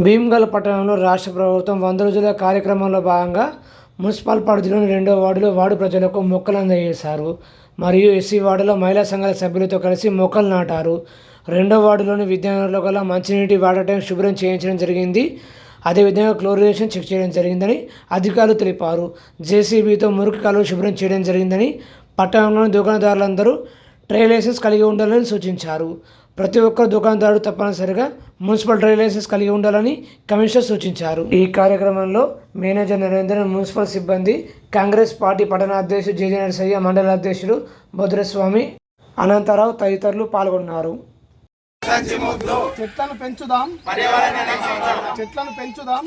భీమ్గల్ పట్టణంలో రాష్ట్ర ప్రభుత్వం వంద రోజుల కార్యక్రమంలో భాగంగా మున్సిపల్ పరిధిలోని రెండో వార్డులో వార్డు ప్రజలకు మొక్కలు అందజేశారు. మరియు ఎస్సీ వార్డులో మహిళా సంఘాల సభ్యులతో కలిసి మొక్కలు నాటారు. రెండో వార్డులోని విద్యార్థుల గల మంచినీటి వాటర్ ట్యాంక్ శుభ్రం చేయించడం జరిగింది. అదేవిధంగా క్లోరినేషన్ చెక్ చేయడం జరిగిందని అధికారులు తెలిపారు. జేసీబీతో మురికి కాలువ శుభ్రం చేయడం జరిగిందని పట్టణంలోని దుకాణదారులందరూ ట్రే లైసెన్స్ కలిగి ఉండాలని సూచించారు. ప్రతి ఒక్క దుకాణదారుడు తప్పనిసరిగా మున్సిపల్ ట్రే లైసెన్స్ కలిగి ఉండాలని కమిషనర్ సూచించారు. ఈ కార్యక్రమంలో మేనేజర్ నరేంద్రన్ మున్సిపల్ సిబ్బంది కాంగ్రెస్ పార్టీ పట్టణ అధ్యక్షుడు జేజే నరసయ్య మండల అధ్యక్షుడు భద్రస్వామి అనంతరావు తదితరులు పాల్గొన్నారు. చెట్లను పెంచుదాం. చెట్లను పెంచుదాం.